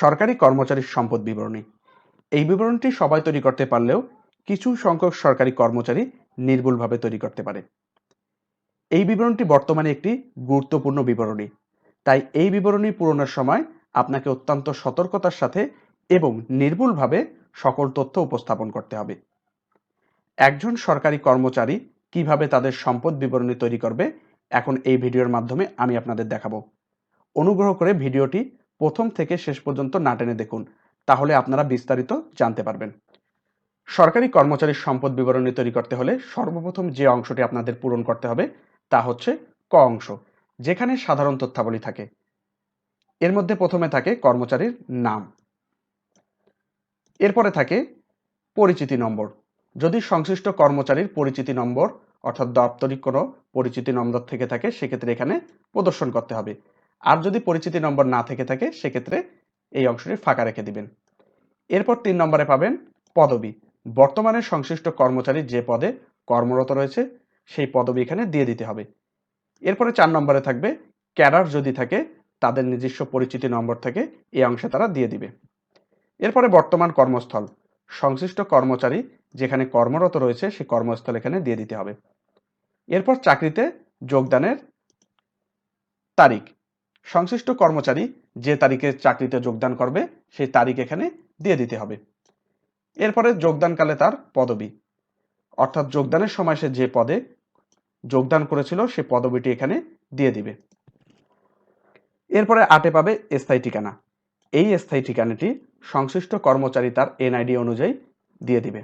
সরকারি কর্মচারীর সম্পদ বিবরণী। এই বিবরণটি সবাই তৈরি করতে পারলেও কিছু সংখ্যক সরকারি কর্মচারী নির্ভুলভাবে তৈরি করতে পারে। এই বিবরণটি বর্তমানে একটি গুরুত্বপূর্ণ বিবরণী। তাই এই বিবরণী পূরণের সময় আপনাকে অত্যন্ত সতর্কতার সাথে এবং নির্ভুলভাবে সকল তথ্য উপস্থাপন করতে হবে। একজন সরকারি কর্মচারী কীভাবে তাদের সম্পদ বিবরণী তৈরি করবে, এখন এই ভিডিওর মাধ্যমে আমি আপনাদের দেখাবো। অনুগ্রহ করে ভিডিওটি প্রথম থেকে শেষ পর্যন্ত না টেনে দেখুন, তাহলে আপনারা বিস্তারিত জানতে পারবেন। সরকারি কর্মচারীর সম্পদ বিবরণী তৈরি করতে হলে সর্বপ্রথম যে অংশটি আপনাদের পূরণ করতে হবে, তা হচ্ছে ক অংশ, যেখানে সাধারণ তথ্যাবলী থাকে। এর মধ্যে প্রথমে থাকে কর্মচারীর নাম। এরপরে থাকে পরিচিতি নম্বর। যদি সংশ্লিষ্ট কর্মচারীর পরিচিতি নম্বর, অর্থাৎ দাপ্তরিক কোনো পরিচিতি নম্বর থেকে থাকে, সেক্ষেত্রে এখানে প্রদর্শন করতে হবে। আর যদি পরিচিতি নম্বর না থেকে থাকে, সেক্ষেত্রে এই অংশটি ফাঁকা রেখে দিবেন। এরপর তিন নম্বরে পাবেন পদবি। বর্তমানে সংশ্লিষ্ট কর্মচারী যে পদে কর্মরত রয়েছে, সেই পদবি এখানে দিয়ে দিতে হবে। এরপরে চার নম্বরে থাকবে ক্যাডার যদি থাকে, তাদের নিজস্ব পরিচিতি নম্বর থেকে এই অংশে তারা দিয়ে দিবে। এরপরে বর্তমান কর্মস্থল। সংশ্লিষ্ট কর্মচারী যেখানে কর্মরত রয়েছে, সেই কর্মস্থল এখানে দিয়ে দিতে হবে। এরপর চাকরিতে যোগদানের তারিখ। সংশ্লিষ্ট কর্মচারী যে তারিখে চাকরিতে যোগদান করবে, সেই তারিখ এখানে দিয়ে দিতে হবে। এরপরে যোগদানকালে তার পদবি। অর্থাৎ যোগদানের সময় সে যে পদে যোগদান করেছিল, সে পদবিটি এখানে দিয়ে দিবে। এরপরে আটে পাবে স্থায়ী ঠিকানা। এই স্থায়ী ঠিকানাটি সংশ্লিষ্ট কর্মচারী তার এনআইডি অনুযায়ী দিয়ে দিবে।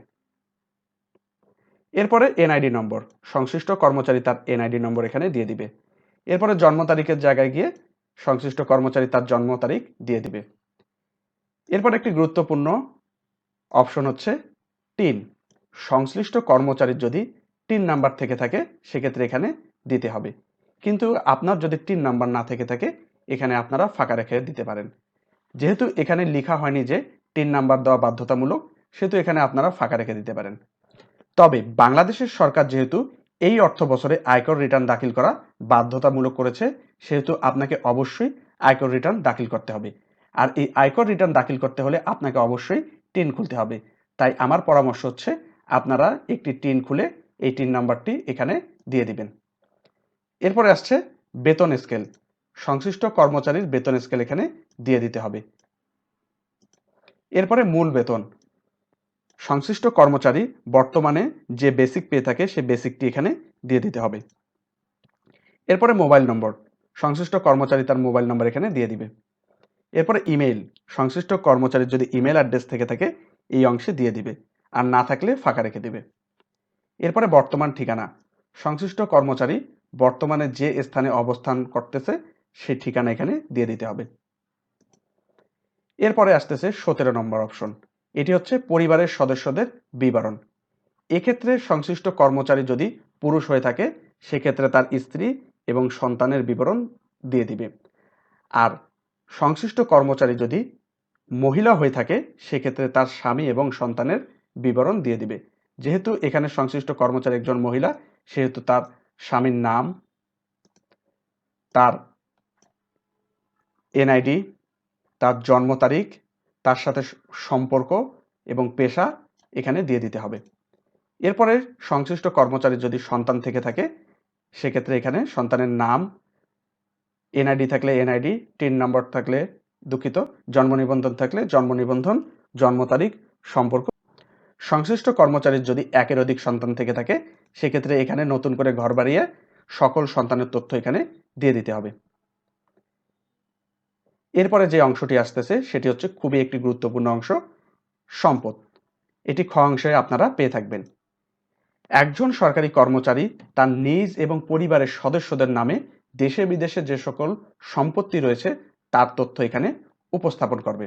এরপরে এনআইডি নম্বর। সংশ্লিষ্ট কর্মচারী তার এনআইডি নম্বর এখানে দিয়ে দিবে। এরপরে জন্ম তারিখের জায়গায় গিয়ে সংশ্লিষ্ট কর্মচারী তার জন্ম তারিখ দিয়ে দিবে। এরপর একটি গুরুত্বপূর্ণ অপশন হচ্ছে টিন। সংশ্লিষ্ট কর্মচারীর যদি টিন নাম্বার থেকে থাকে, সেক্ষেত্রে এখানে দিতে হবে। কিন্তু আপনার যদি টিন নাম্বার না থেকে থাকে, এখানে আপনারা ফাঁকা রেখে দিতে পারেন। যেহেতু এখানে লেখা হয়নি যে টিন নাম্বার দেওয়া বাধ্যতামূলক, সেহেতু এখানে আপনারা ফাঁকা রেখে দিতে পারেন। তবে বাংলাদেশের সরকার যেহেতু এই অর্থ বছরে আয়কর রিটার্ন দাখিল করা বাধ্যতামূলক করেছে, সেহেতু আপনাকে অবশ্যই আয়কর রিটার্ন দাখিল করতে হবে। আর এই আয়কর রিটার্ন দাখিল করতে হলে আপনাকে অবশ্যই টিন খুলতে হবে। তাই আমার পরামর্শ হচ্ছে, আপনারা একটি টিন খুলে এই টিন নাম্বারটি এখানে দিয়ে দিবেন। এরপরে আসছে বেতন স্কেল সংশ্লিষ্ট কর্মচারীর বেতন স্কেল এখানে দিয়ে দিতে হবে। এরপরে মূল বেতন। সংশ্লিষ্ট কর্মচারী বর্তমানে যে বেসিক পেয়ে থাকে সে বেসিকটি এখানে দিয়ে দিতে হবে। এরপরে মোবাইল নম্বর সংশ্লিষ্ট কর্মচারী তার মোবাইল নম্বর এখানে দিয়ে দিবে। এরপরে ইমেইল সংশ্লিষ্ট কর্মচারীর যদি ইমেল অ্যাড্রেস থেকে থাকে, এই অংশে দিয়ে দিবে। আর না থাকলে ফাঁকা রেখে দিবে। এরপরে বর্তমান ঠিকানা, সংশ্লিষ্ট কর্মচারী বর্তমানে যে স্থানে অবস্থান করতেছে, সেই ঠিকানা এখানে দিয়ে দিতে হবে। এরপরে আসতেছে সতেরো নম্বর অপশন এটি হচ্ছে পরিবারের সদস্যদের বিবরণ। এক্ষেত্রে সংশ্লিষ্ট কর্মচারী যদি পুরুষ হয়ে থাকে, সেক্ষেত্রে তার স্ত্রী এবং সন্তানের বিবরণ দিয়ে দিবে। আর সংশ্লিষ্ট কর্মচারী যদি মহিলা হয়ে থাকে, সেক্ষেত্রে তার স্বামী এবং সন্তানের বিবরণ দিয়ে দিবে। যেহেতু এখানে সংশ্লিষ্ট কর্মচারী একজন মহিলা, সেহেতু তার স্বামীর নাম, তার এনআইডি, তার জন্ম তারিখ তার সাথে সম্পর্ক এবং পেশা এখানে দিয়ে দিতে হবে। এরপরে সংশ্লিষ্ট কর্মচারী যদি সন্তান থেকে থাকে, সেক্ষেত্রে এখানে সন্তানের নাম, এনআইডি থাকলে এনআইডি, টিন নম্বর থাকলে দুঃখিত, জন্ম নিবন্ধন থাকলে জন্ম নিবন্ধন, জন্ম তারিখ, সম্পর্ক। সংশ্লিষ্ট কর্মচারীর যদি একের অধিক সন্তান থেকে থাকে, সেক্ষেত্রে এখানে নতুন করে ঘর বাড়িয়ে সকল সন্তানের তথ্য এখানে দিয়ে দিতে হবে। এরপরে যে অংশটি আসতেছে, সেটি হচ্ছে খুবই একটি গুরুত্বপূর্ণ অংশ, সম্পদ। এটি খ অংশে আপনারা পেয়ে থাকবেন। একজন সরকারি কর্মচারী তার নিজ এবং পরিবারের সদস্যদের নামে দেশে বিদেশে যে সকল সম্পত্তি রয়েছে, তার তথ্য এখানে উপস্থাপন করবে।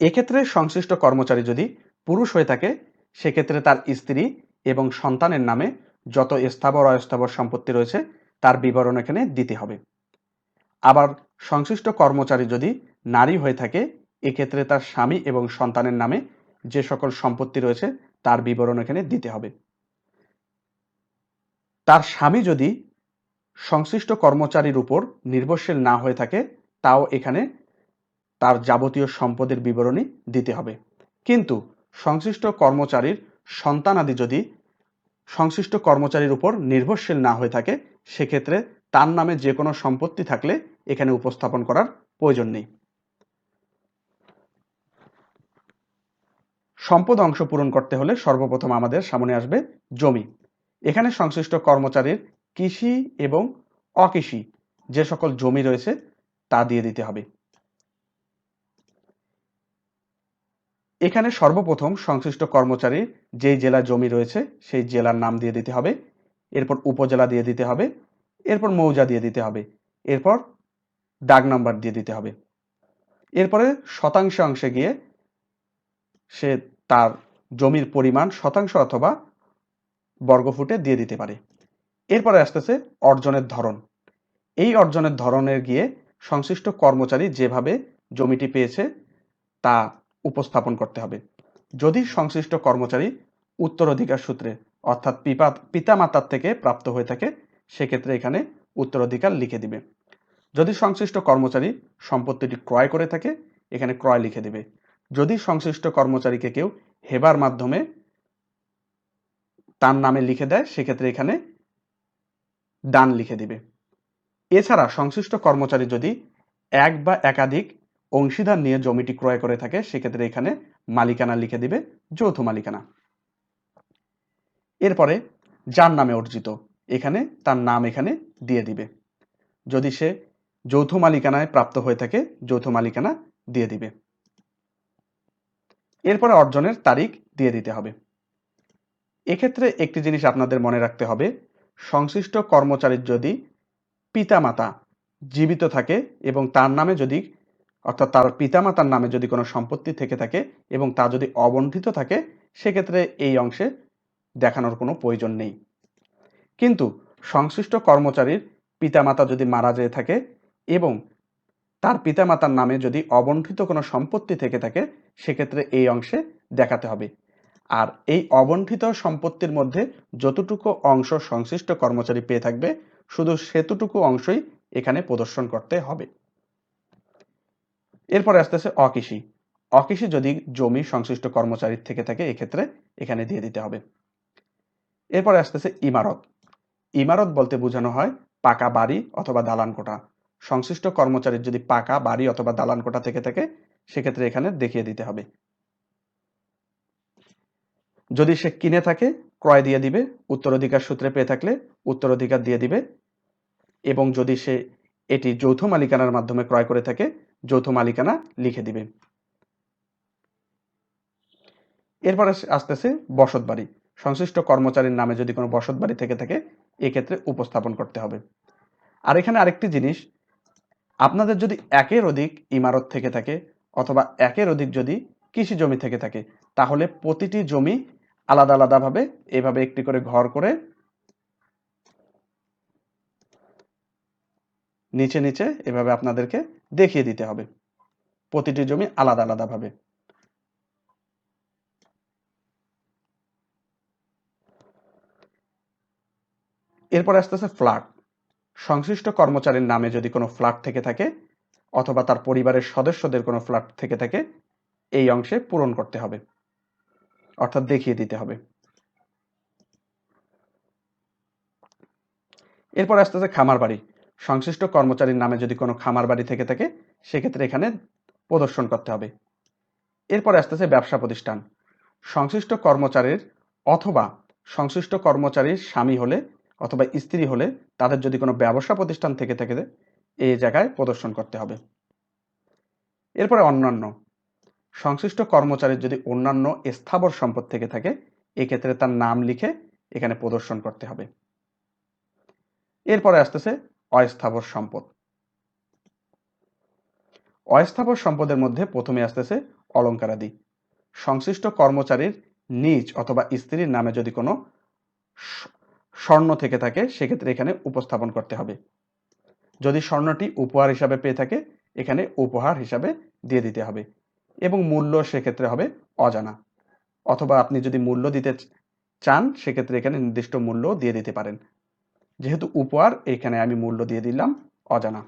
এক্ষেত্রে সংশ্লিষ্ট কর্মচারী যদি পুরুষ হয়ে থাকে, সেক্ষেত্রে তার স্ত্রী এবং সন্তানের নামে যত স্থাবর অস্থাবর সম্পত্তি রয়েছে, তার বিবরণ এখানে দিতে হবে। আবার সংশ্লিষ্ট কর্মচারী যদি নারী হয়ে থাকে, এক্ষেত্রে তার স্বামী এবং সন্তানের নামে যে সকল সম্পত্তি রয়েছে, তার বিবরণ এখানে দিতে হবে। তার স্বামী যদি সংশ্লিষ্ট কর্মচারীর উপর নির্ভরশীল না হয়ে থাকে, তাও এখানে তার যাবতীয় সম্পদের বিবরণী দিতে হবে। কিন্তু সংশ্লিষ্ট কর্মচারীর সন্তানাদি যদি সংশ্লিষ্ট কর্মচারীর উপর নির্ভরশীল না হয়ে থাকে, সেক্ষেত্রে তার নামে যে কোনো সম্পত্তি থাকলে এখানে উপস্থাপন করার প্রয়োজন নেই। সম্পদ অংশ পূরণ করতে হলে সর্বপ্রথম আমাদের সামনে আসবে জমি। এখানে সংশ্লিষ্ট কর্মচারীর কৃষি এবং অকৃষি যে সকল জমি রয়েছে তা দিয়ে দিতে হবে। এখানে সর্বপ্রথম সংশ্লিষ্ট কর্মচারীর যেই জেলা জমি রয়েছে সেই জেলার নাম দিয়ে দিতে হবে। এরপর উপজেলা দিয়ে দিতে হবে। এরপর মৌজা দিয়ে দিতে হবে। এরপর ডাক নাম্বার দিয়ে দিতে হবে। এরপরে শতাংশ অংশে গিয়ে সে তার জমির পরিমাণ শতাংশ অথবা বর্গফুটে দিয়ে দিতে পারে। এরপরে আসতেছে অর্জনের ধরন। এই অর্জনের ধরনের গিয়ে সংশ্লিষ্ট কর্মচারী যেভাবে জমিটি পেয়েছে তা উপস্থাপন করতে হবে। যদি সংশ্লিষ্ট কর্মচারী উত্তরাধিকার সূত্রে, অর্থাৎ পিপা, পিতামাতার থেকে প্রাপ্ত হয়ে থাকে সেক্ষেত্রে এখানে উত্তরাধিকার লিখে দিবে। যদি সংশ্লিষ্ট কর্মচারী সম্পত্তিটি ক্রয় করে থাকে, এখানে ক্রয় লিখে দিবে। যদি সংশ্লিষ্ট কর্মচারীকে কেউ হেবার মাধ্যমে তার নামে লিখে দেয়, সেক্ষেত্রে এখানে দান লিখে দিবে। এছাড়া সংশ্লিষ্ট কর্মচারী যদি এক বা একাধিক অংশীদার নিয়ে জমিটি ক্রয় করে থাকে, সেক্ষেত্রে এখানে মালিকানা লিখে দিবে, যৌথ মালিকানা। এরপরে যার নামে অর্জিত। এখানে তার নাম এখানে দিয়ে দিবে। যদি সে যৌথ মালিকানায় প্রাপ্ত হয়ে থাকে, যৌথ মালিকানা দিয়ে দিবে। এরপরে অর্জনের তারিখ দিয়ে দিতে হবে। এক্ষেত্রে একটি জিনিস আপনাদের মনে রাখতে হবে, সংশ্লিষ্ট কর্মচারীর যদি পিতামাতা জীবিত থাকে এবং তার নামে যদি, অর্থাৎ তার পিতামাতার নামে যদি কোনো সম্পত্তি থেকে থাকে এবং তা যদি অবন্ধিত থাকে, সেক্ষেত্রে এই অংশে দেখানোর কোনো প্রয়োজন নেই। কিন্তু সংশ্লিষ্ট কর্মচারীর পিতামাতা যদি মারা যেয়ে থাকে এবং তার পিতামাতার নামে যদি অবন্ধিত কোনো সম্পত্তি থেকে থাকে, সেক্ষেত্রে এই অংশে দেখাতে হবে। আর এই অবন্ধিত সম্পত্তির মধ্যে যতটুকু অংশ সংশ্লিষ্ট কর্মচারী পেয়ে থাকবে, শুধু সেতুটুকু অংশই এখানে প্রদর্শন করতে হবে। এরপরে আসতেছে অকৃষি। অকৃষি যদি জমি সংশ্লিষ্ট কর্মচারীর থেকে থাকে, এক্ষেত্রে এখানে দিয়ে দিতে হবে। এরপরে আসতেছে ইমারত। ইমারত বলতে বোঝানো হয় পাকা বাড়ি অথবা দালান কোঠা। সংশ্লিষ্ট কর্মচারীর যদি পাকা বাড়ি অথবা দালান কোঠা থেকে থাকে, সেক্ষেত্রে এখানে দেখিয়ে দিতে হবে। যদি সে কিনে থাকে, ক্রয় দিয়ে দিবে, উত্তরাধিকার সূত্রে পেয়ে থাকলে উত্তরাধিকার দিয়ে দিবে। এবং যদি সে এটি যৌথ মালিকানার মাধ্যমে ক্রয় করে থাকে, যৌথ মালিকানা লিখে দিবে। এরপরে আসতেছে বসত বাড়ি। সংশ্লিষ্ট কর্মচারীর নামে যদি কোনো বসত বাড়ি থেকে থাকে এক্ষেত্রে উপস্থাপন করতে হবে। আর এখানে আরেকটি জিনিস, আপনাদের যদি একের অধিক ইমারত থেকে থাকে অথবা একের অধিক যদি কৃষি জমি থেকে থাকে, তাহলে প্রতিটি জমি আলাদা আলাদাভাবে এভাবে একটি করে ঘর করে নিচে নিচে এভাবে আপনাদেরকে দেখিয়ে দিতে হবে। প্রতিটি জমি আলাদা আলাদাভাবে। এরপর আসতেছে ফ্ল্যাট সংশ্লিষ্ট কর্মচারীর নামে যদি কোনো ফ্ল্যাট থেকে থাকে অথবা তার পরিবারের সদস্যদের কোনো ফ্ল্যাট থেকে থাকে, এই অংশে পূরণ করতে হবে। অর্থাৎ দেখিয়ে দিতে হবে। এরপর আসতেছে খামার বাড়ি। সংশ্লিষ্ট কর্মচারীর নামে যদি কোনো খামার বাড়ি থেকে থাকে, সেক্ষেত্রে এখানে প্রদর্শন করতে হবে। এরপরে আসতেছে ব্যবসা প্রতিষ্ঠান। সংশ্লিষ্ট কর্মচারীর অথবা সংশ্লিষ্ট কর্মচারীর স্বামী হলে অথবা স্ত্রী হলে তাদের যদি কোনো ব্যবসা প্রতিষ্ঠান থেকে থাকে এই জায়গায় প্রদর্শন করতে হবে। এরপরে অন্যান্য। সংশ্লিষ্ট কর্মচারীর যদি অন্যান্য স্থাবর সম্পদ থেকে থাকে, এক্ষেত্রে তার নাম লিখে এখানে প্রদর্শন করতে হবে। এরপরে আসতেছে অস্থাবর সম্পদ। অস্থাবর সম্পদের মধ্যে প্রথমে আসতেছে অলঙ্কারাদি। সংশ্লিষ্ট কর্মচারীর নিজ অথবা স্ত্রীর নামে যদি কোনো স্বর্ণ থেকে থাকে, সেক্ষেত্রে এখানে উপস্থাপন করতে হবে। যদি স্বর্ণটি উপহার হিসাবে পেয়ে থাকে, এখানে উপহার হিসাবে দিয়ে দিতে হবে এবং মূল্য সেক্ষেত্রে হবে অজানা। অথবা আপনি যদি মূল্য দিতে চান, সেক্ষেত্রে এখানে নির্দিষ্ট মূল্য দিয়ে দিতে পারেন। যেহেতু উপহার, এখানে আমি মূল্য দিয়ে দিলাম, অজানা।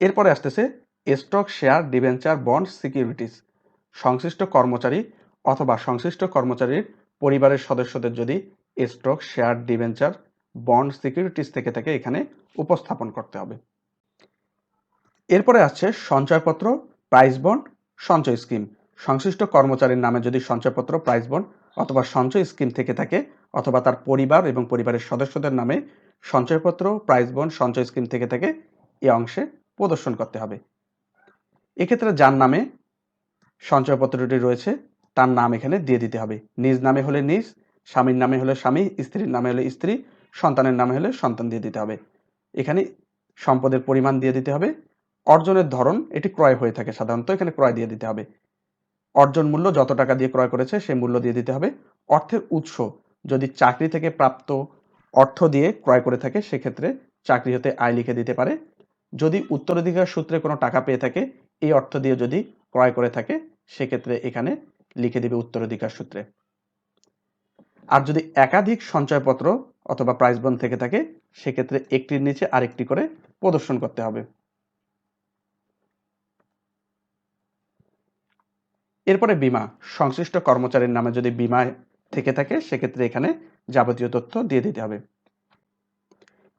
এরপরে আসতেছে, stock, share debenture bond, securities. সংশ্লিষ্ট কর্মচারী অথবা সংশ্লিষ্ট কর্মচারীর পরিবারের সদস্যদের যদি stock share debenture bond securities থেকে থাকে এখানে উপস্থাপন করতে হবে। এরপরে আসছে সঞ্চয়পত্র প্রাইস বন্ড সঞ্চয় স্কিম সংশ্লিষ্ট কর্মচারীর নামে যদি সঞ্চয়পত্র প্রাইস বন্ড অথবা সঞ্চয় স্কিম থেকে থাকে অথবা তার পরিবার এবং পরিবারের সদস্যদের নামে সঞ্চয়পত্র প্রাইস বন্ড সঞ্চয় স্কিম থেকে থাকে এ অংশে প্রদর্শন করতে হবে। এক্ষেত্রে যার নামে সঞ্চয়পত্রটি রয়েছে তার নাম এখানে দিয়ে দিতে হবে। নিজ নামে হলে নিজ, স্বামীর নামে হলে স্বামী, স্ত্রীর নামে হলে স্ত্রী, সন্তানের নামে হলে সন্তান দিয়ে দিতে হবে। এখানে সম্পদের পরিমাণ দিয়ে দিতে হবে। অর্জনের ধরন, এটি ক্রয় হয়ে থাকে সাধারণত, এখানে ক্রয় দিয়ে দিতে হবে। অর্জন মূল্য যত টাকা দিয়ে ক্রয় করেছে সেই মূল্য দিয়ে দিতে হবে। অর্থের উৎস, যদি চাকরি থেকে প্রাপ্ত অর্থ দিয়ে ক্রয় করে থাকে, সেক্ষেত্রে চাকরি হতে আয় লিখে দিতে পারে। যদি উত্তরাধিকার সূত্রে কোনো টাকা পেয়ে থাকে, এই অর্থ দিয়ে যদি ক্রয় করে থাকে, সেক্ষেত্রে এখানে লিখে দিবে উত্তরাধিকার সূত্রে। আর যদি একাধিক সঞ্চয়পত্র অথবা প্রাইস বন্ড থেকে থাকে, সেক্ষেত্রে একটির নিচে আরেকটি করে প্রদর্শন করতে হবে। এরপরে বিমা। সংশ্লিষ্ট কর্মচারীর নামে যদি বিমা থেকে থাকে, সেক্ষেত্রে এখানে যাবতীয় তথ্য দিয়ে দিতে হবে।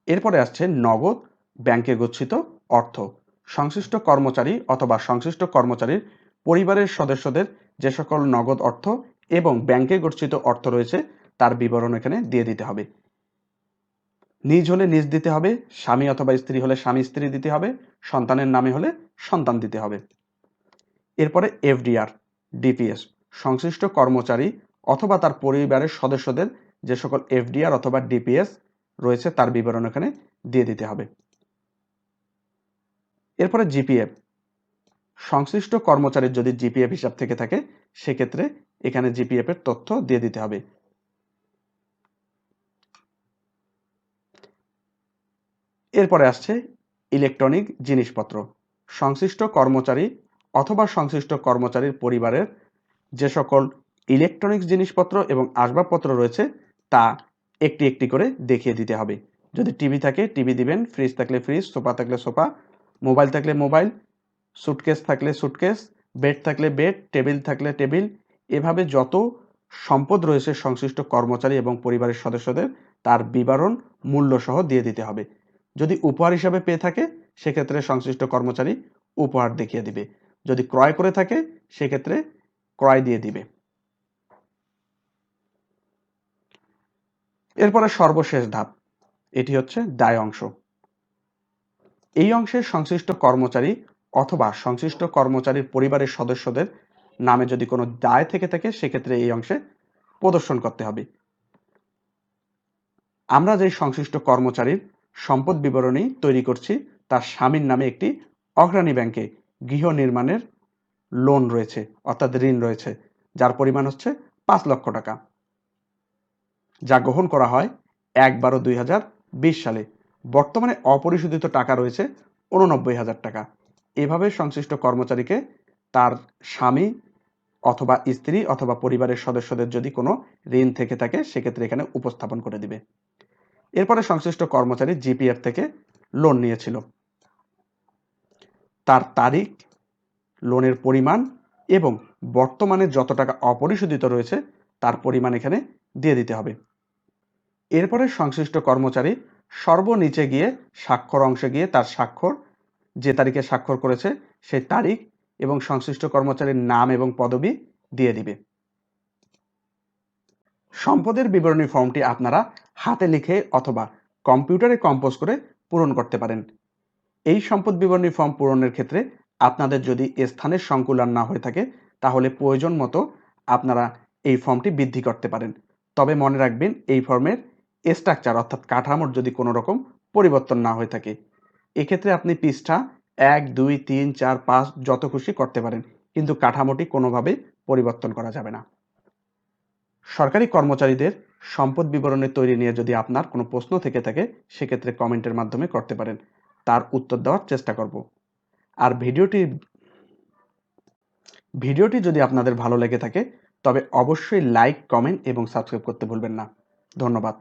এরপরে আসছে নগদ ব্যাংকে গচ্ছিত অর্থ। সংশ্লিষ্ট কর্মচারী অথবা সংশ্লিষ্ট কর্মচারীর পরিবারের সদস্যদের যে সকল নগদ অর্থ এবং ব্যাংকে গচ্ছিত অর্থ রয়েছে, তার বিবরণ এখানে দিয়ে দিতে হবে। নিজ হলে নিজ দিতে হবে, স্বামী অথবা স্ত্রী হলে স্বামী স্ত্রী দিতে হবে, সন্তানের নামে হলে সন্তান দিতে হবে। এরপরে এফডিআর, ডিপিএস, সংশ্লিষ্ট কর্মচারী অথবা তার পরিবারের সদস্যদের যে সকল এফডিআর অথবা ডিপিএস রয়েছে, তার বিবরণ এখানে দিয়ে দিতে হবে। এরপরে জিপিএফ সংশ্লিষ্ট কর্মচারীর যদি জিপিএফ হিসাব থেকে থাকে, সেক্ষেত্রে এখানে জিপিএফ এর তথ্য দিয়ে দিতে হবে। এরপরে আসছে ইলেকট্রনিক জিনিসপত্র। সংশ্লিষ্ট কর্মচারী অথবা সংশ্লিষ্ট কর্মচারীর পরিবারের যে সকল ইলেকট্রনিক্স জিনিসপত্র এবং আসবাবপত্র রয়েছে, তা একটি একটি করে দেখিয়ে দিতে হবে। যদি টিভি থাকে, টিভি দিবেন, ফ্রিজ থাকলে ফ্রিজ, সোফা থাকলে সোফা, মোবাইল থাকলে মোবাইল সুটকেস থাকলে সুটকেস বেড থাকলে বেড টেবিল থাকলে টেবিল এভাবে যত সম্পদ রয়েছে সংশ্লিষ্ট কর্মচারী এবং পরিবারের সদস্যদের, তার বিবরণ মূল্য সহ দিয়ে দিতে হবে। যদি উপহার হিসাবে পেয়ে থাকে, সেক্ষেত্রে সংশ্লিষ্ট কর্মচারী উপহার দেখিয়ে দিবে। যদি ক্রয় করে থাকে, সেক্ষেত্রে ক্রয় দিয়ে দিবে। এরপরে সর্বশেষ ধাপ, এটি হচ্ছে দায় অংশ। এই অংশের সংশ্লিষ্ট কর্মচারী অথবা সংশ্লিষ্ট কর্মচারীর পরিবারের সদস্যদের নামে যদি কোনো দায় থেকে থাকে, সেক্ষেত্রে এই অংশে প্রদর্শন করতে হবে। আমরা যে সংশ্লিষ্ট কর্মচারীর সম্পদ বিবরণী তৈরি করছি, তার স্বামীর নামে একটি অগ্রণী ব্যাংকে গৃহ নির্মাণের লোন রয়েছে, অর্থাৎ ঋণ রয়েছে, যার পরিমাণ হচ্ছে পাঁচ লক্ষ টাকা। যা গ্রহণ করা হয় এক বারো দুই সালে। বর্তমানে অপরিশোধিত টাকা রয়েছে উননব্বই হাজার টাকা। এভাবে সংশ্লিষ্ট কর্মচারীকে তার স্বামী অথবা স্ত্রী অথবা পরিবারের সদস্যদের যদি কোনো ঋণ থেকে থাকে, সেক্ষেত্রে এখানে উপস্থাপন করে দিবে। এরপরে সংশ্লিষ্ট কর্মচারী জিপিএফ থেকে লোন নিয়েছিল। তার তারিখ, লোনের পরিমাণ এবং বর্তমানে যত টাকা অপরিশোধিত রয়েছে, তার পরিমাণ এখানে দিয়ে দিতে হবে। এরপরে সংশ্লিষ্ট কর্মচারী সর্বনিচে গিয়ে স্বাক্ষর অংশে গিয়ে তার স্বাক্ষর যে তারিখে স্বাক্ষর করেছে, সেই তারিখ এবং সংশ্লিষ্ট কর্মচারীর নাম এবং পদবি দিয়ে দিবে। সম্পদের বিবরণী ফর্মটি আপনারা হাতে লিখে অথবা কম্পিউটারে কম্পোজ করে পূরণ করতে পারেন। এই সম্পদ বিবরণী ফর্ম পূরণের ক্ষেত্রে আপনাদের যদি স্থানের সংকুলান না হয়ে থাকে, তাহলে প্রয়োজন মতো আপনারা এই ফর্মটি বৃদ্ধি করতে পারেন। তবে মনে রাখবেন, এই ফর্মের স্ট্রাকচার অর্থাৎ কাঠামোর যদি কোনো রকম পরিবর্তন না হয়ে থাকে এক্ষেত্রে আপনি পৃষ্ঠা এক, দুই, তিন, চার, পাঁচ যত খুশি করতে পারেন। কিন্তু কাঠামোটি কোনোভাবে পরিবর্তন করা যাবে না। সরকারি কর্মচারীদের সম্পদ বিবরণী তৈরি নিয়ে যদি আপনার কোনো প্রশ্ন থেকে থাকে, সেক্ষেত্রে কমেন্টের মাধ্যমে করতে পারেন। তার উত্তর দেওয়ার চেষ্টা করব। আর ভিডিওটি ভিডিওটি যদি আপনাদের ভালো লেগে থাকে, তবে অবশ্যই লাইক, কমেন্ট এবং সাবস্ক্রাইব করতে ভুলবেন না। ধন্যবাদ।